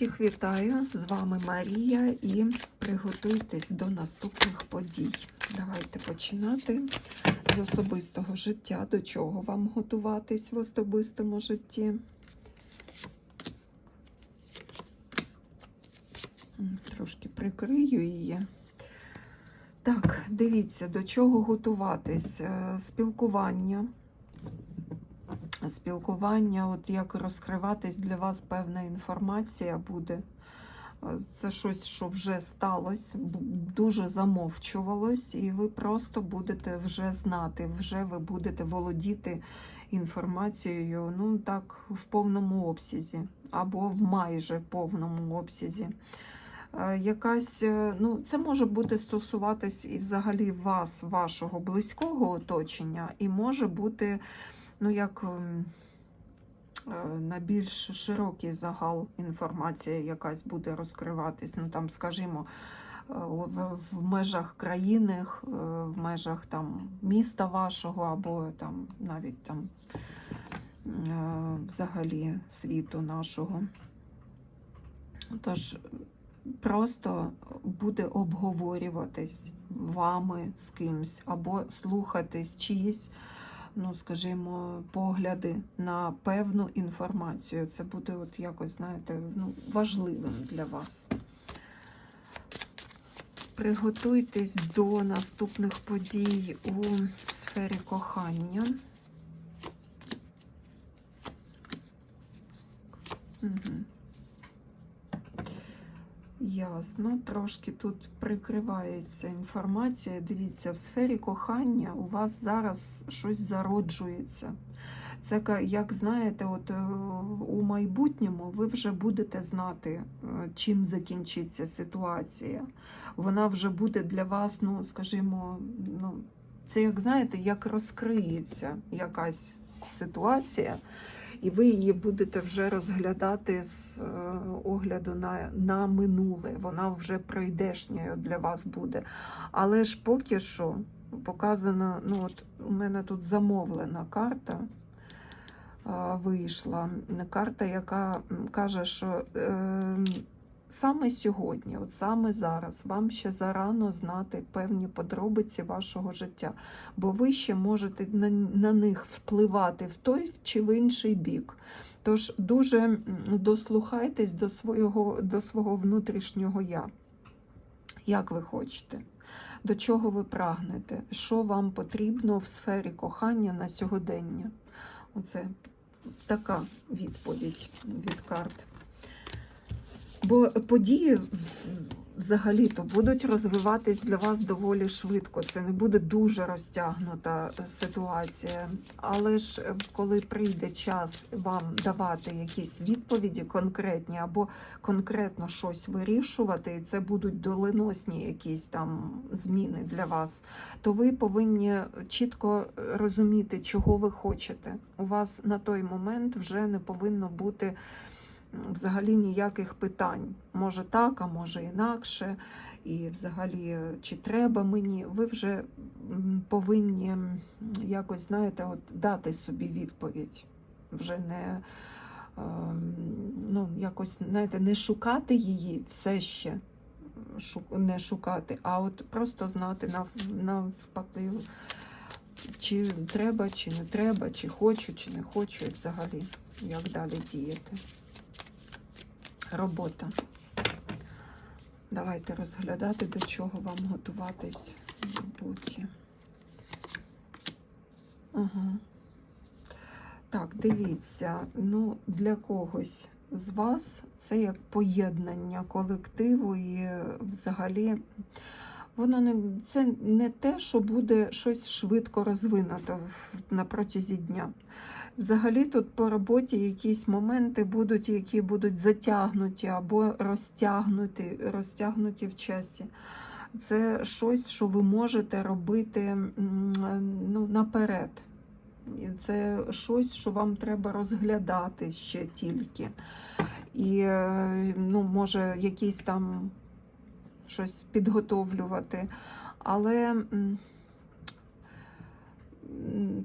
Всіх вітаю! З вами Марія і приготуйтесь до наступних подій. Давайте починати з особистого життя. До чого вам готуватись в особистому житті? Трошки прикрию її. Так, дивіться, до чого готуватись. Е, Спілкування. Спілкування, от як розкриватись для вас певна інформація буде. Це щось, що вже сталося, дуже замовчувалось, і ви просто будете вже знати, вже ви будете володіти інформацією, ну так, в повному обсязі, або в майже повному обсязі. Е, Якась, е, ну, це може бути стосуватись і взагалі вас, вашого близького оточення, і може бути, ну, як ем, е, на більш широкий загал інформація якась буде розкриватись. Ну, там, скажімо, е, в, межах країни, е, в межах там, міста вашого, або там, навіть там, взагалі світу нашого. Тож просто буде обговорюватись вами з кимсь, або слухатись чиїсь, ну, скажімо, погляди на певну інформацію. Це буде от якось, знаєте, ну, важливим для вас. Приготуйтесь до наступних подій у сфері кохання. Угу. Ясно, трошки тут прикривається інформація. Дивіться, в сфері кохання у вас зараз щось зароджується. Це як знаєте, от е, у майбутньому ви вже будете знати, е, чим закінчиться ситуація. Вона вже буде для вас, ну скажімо, ну, це як знаєте, як розкриється якась ситуація. І ви її будете вже розглядати з е, огляду на, на минуле. Вона вже пройдешньою для вас буде. Але ж поки що показано, ну от у мене тут замовлена карта. е, Вийшла карта, яка каже, що е, саме сьогодні, от саме зараз, вам ще зарано знати певні подробиці вашого життя, бо ви ще можете на, на них впливати в той чи в інший бік. Тож дуже дослухайтесь до свого, до свого внутрішнього я. Як ви хочете? До чого ви прагнете? Що вам потрібно в сфері кохання на сьогодення? Оце така відповідь від карт. Бо події взагалі-то будуть розвиватись для вас доволі швидко. Це не буде дуже розтягнута ситуація. Але ж е, коли прийде час вам давати якісь відповіді конкретні або конкретно щось вирішувати, і це будуть доленосні якісь там зміни для вас, то ви повинні чітко розуміти, чого ви хочете. У вас на той момент вже не повинно бути взагалі ніяких питань. Може так, а може інакше. І взагалі, чи треба мені, ви вже повинні якось, знаєте, от дати собі відповідь. Вже не ем, ну, якось, знаєте, не шукати її все ще. Не шукати, а от просто знати навпаки, чи треба, чи не треба, чи хочу, чи не хочу, і взагалі, як далі діяти. Робота. Давайте розглядати, до чого вам готуватись в роботі. Ага. Так, дивіться, ну для когось з вас це як поєднання колективу і взагалі воно не це не те, що буде щось швидко розвинуто на протязі дня. Взагалі тут по роботі якісь моменти будуть, які будуть затягнуті або розтягнуті, розтягнуті в часі. Це щось, що ви можете робити ну, наперед. Це щось, що вам треба розглядати ще тільки. І е, ну, може якісь там щось підготовлювати. Але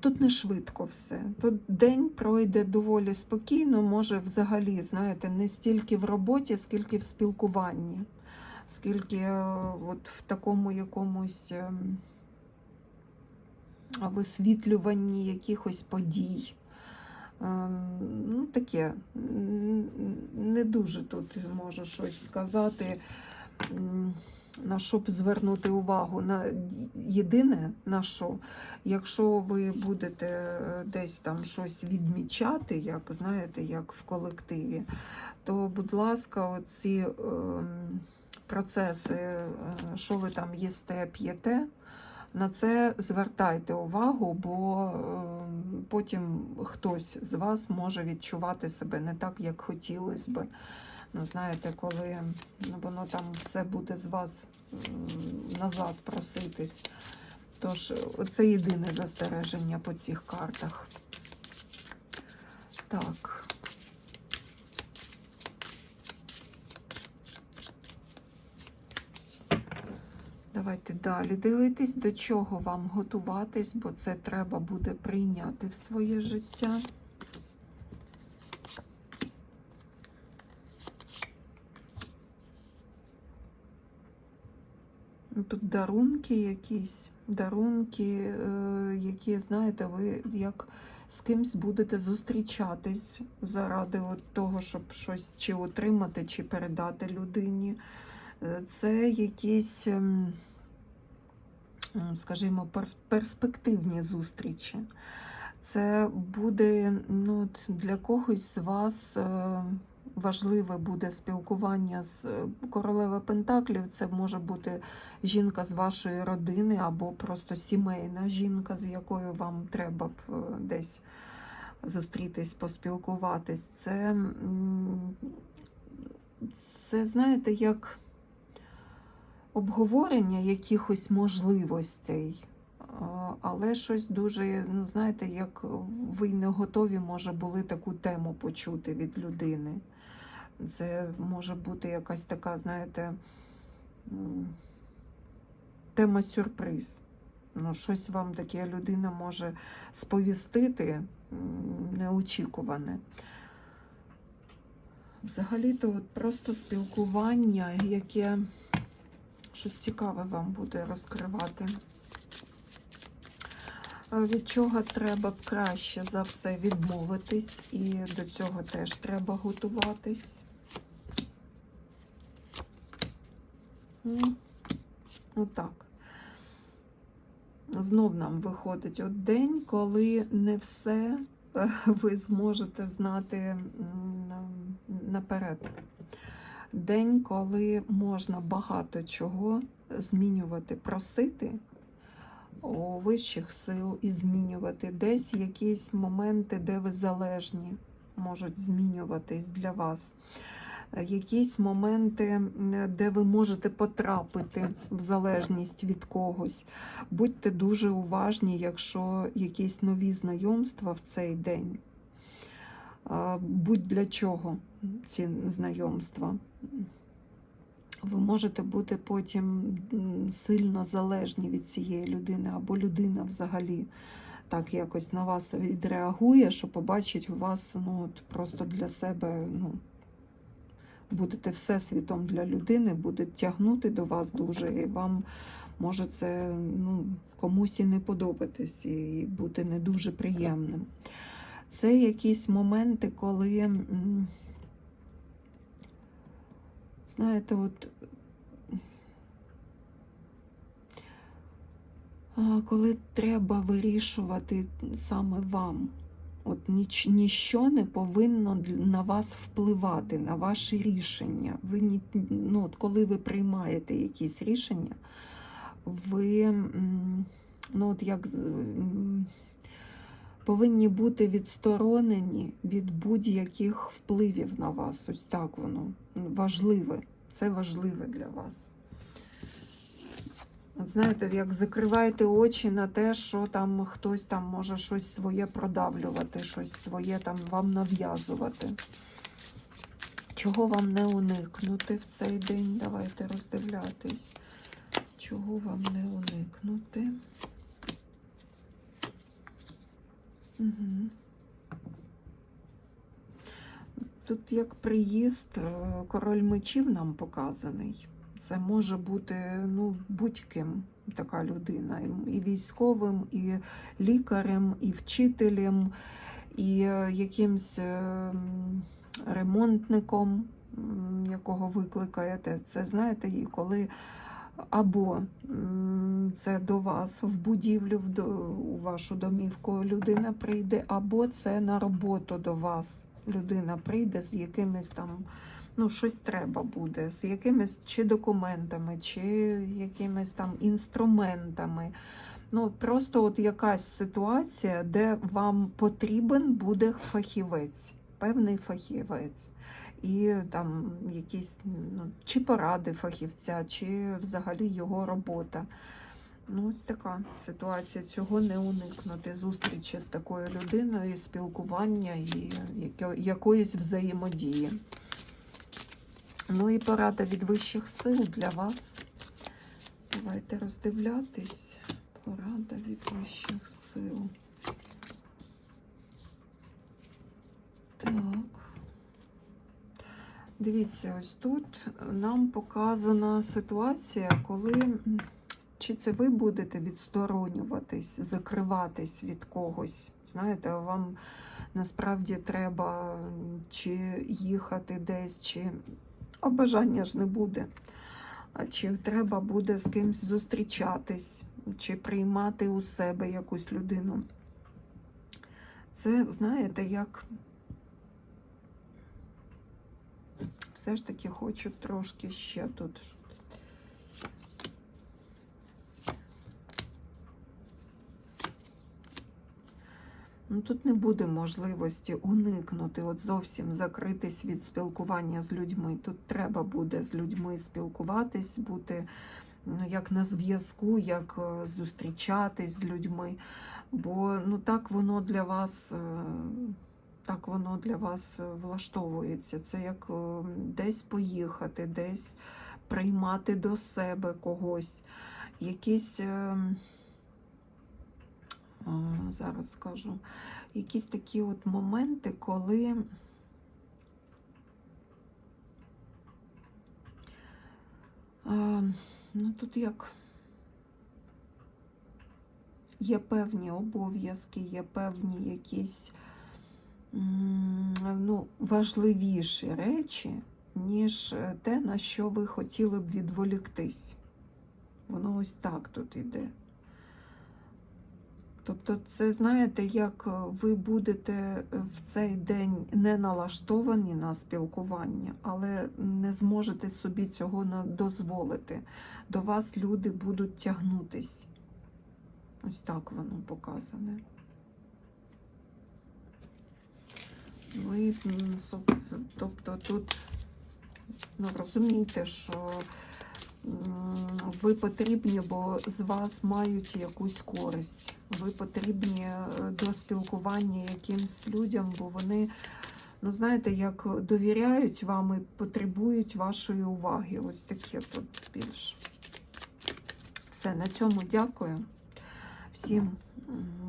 тут не швидко все. Тут день пройде доволі спокійно, може взагалі, знаєте, не стільки в роботі, скільки в спілкуванні, скільки е, от в такому якомусь ем, висвітлюванні якихось подій. Ем, Ну, таке. Не дуже тут можу щось сказати, на що б звернути увагу. На єдине, на що, якщо ви будете е, десь там щось відмічати, як знаєте, як в колективі, то, будь ласка, оці ем, процеси, е, що ви там їсте, п'єте. На це звертайте увагу, бо е, потім хтось з вас може відчувати себе не так, як хотілося би. Ну, знаєте, коли ну, воно там все буде з вас назад проситись. Тож, це єдине застереження по цих картах. Так. Давайте далі дивитись, до чого вам готуватись, бо це треба буде прийняти в своє життя. Ну, Тут дарунки якісь, дарунки, е, які, знаєте, ви як з кимсь будете зустрічатись заради от того, щоб щось чи отримати, чи передати людині. Е, Це якісь, ем, скажімо, перспективні зустрічі. Це буде ну, для когось з вас е, важливе буде спілкування з е, королева Пентаклів. Це може бути жінка з вашої родини або просто сімейна жінка, з якою вам треба б е, десь зустрітись, поспілкуватись. Це, це знаєте, як обговорення якихось можливостей. Але щось дуже, ну знаєте, як ви не готові, може, були таку тему почути від людини. Це може бути якась така, знаєте, тема сюрприз. Ну, щось вам таке людина може сповістити неочікуване. Взагалі-то от просто спілкування, яке щось цікаве вам буде розкривати. Від чого треба краще за все відмовитись, і до цього теж треба готуватись. Отак. Знов нам виходить от день, коли не все е, ви зможете знати наперед. День, коли можна багато чого змінювати, просити у вищих сил і змінювати. Десь якісь моменти, де ви залежні, можуть змінюватись для вас. Якісь моменти, де ви можете потрапити в залежність від когось. Будьте дуже уважні, якщо якісь нові знайомства в цей день. Будь для чого ці знайомства. Ви можете бути потім сильно залежні від цієї людини, або людина взагалі так якось на вас відреагує, що побачить у вас ну, от просто для себе, ну, будете всесвітом для людини, буде тягнути до вас дуже, і вам може це ну, комусь і не подобатись, і бути не дуже приємним. Це якісь моменти, коли. Знаєте, от коли треба вирішувати саме вам, от ніч, ніщо не повинно на вас впливати, на ваші рішення. Ви ну, от коли ви приймаєте якісь рішення, ви ну, от як, повинні бути відсторонені від будь-яких впливів на вас. Ось так воно важливе. Це важливе для вас. От знаєте, як закриваєте очі на те, що там хтось там може щось своє продавлювати, щось своє там вам нав'язувати. Чого вам не уникнути в цей день? Давайте роздивлятись. Чого вам не уникнути? Тут як приїзд, е, король мечів нам показаний. Це може бути ну, будь-ким така людина. І- І військовим, і лікарем, і вчителем, і е, якимсь е, ремонтником, якого викликаєте. Це знаєте, і коли або це до вас в будівлю, у вашу домівку людина прийде, або це на роботу до вас людина прийде з якимись там, ну, щось треба буде, з якимись чи документами, чи якимись там інструментами. Ну, просто от якась ситуація, де вам потрібен буде фахівець, певний фахівець. І там якісь ну, чи поради фахівця, чи взагалі його робота. Ну, ось така ситуація. Цього не уникнути. Зустрічі з такою людиною, спілкування і якоїсь взаємодії. Ну і порада від вищих сил для вас. Давайте роздивлятись. Порада від вищих сил. Так. Дивіться, ось тут нам показана ситуація, коли чи це ви будете відсторонюватись, закриватись від когось. Знаєте, вам насправді треба чи їхати десь, чи а бажання ж не буде. Чи треба буде з кимсь зустрічатись, чи приймати у себе якусь людину. Це, знаєте, як все ж таки хочу трошки ще тут. Ну, тут не буде можливості уникнути, от зовсім закритись від спілкування з людьми. Тут треба буде з людьми спілкуватись, бути ну, як на зв'язку, як е, зустрічатись з людьми. Бо ну, так воно для вас. Так воно для вас е, влаштовується. Це як е, десь поїхати, десь приймати до себе когось. Якісь, е, зараз скажу, якісь такі от моменти, коли ну тут як є певні обов'язки, є певні якісь ну, важливіші речі, ніж те, на що ви хотіли б відволіктись. Воно ось так тут іде. Тобто, це знаєте, як ви будете в цей день не налаштовані на спілкування, але не зможете собі цього дозволити. До вас люди будуть тягнутись. Ось так воно показане. Ви, тобто тут ну, розумієте, що ви потрібні, бо з вас мають якусь користь. Ви потрібні е, до спілкування якимсь людям, бо вони, ну знаєте, як довіряють вам і потребують вашої уваги. Ось таке тут більш. Все, на цьому дякую. Всім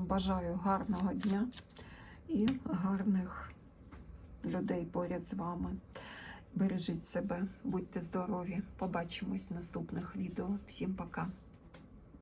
бажаю гарного дня і гарних людей поряд з вами. Бережіть себе, будьте здорові. Побачимось в наступних відео. Всім пока.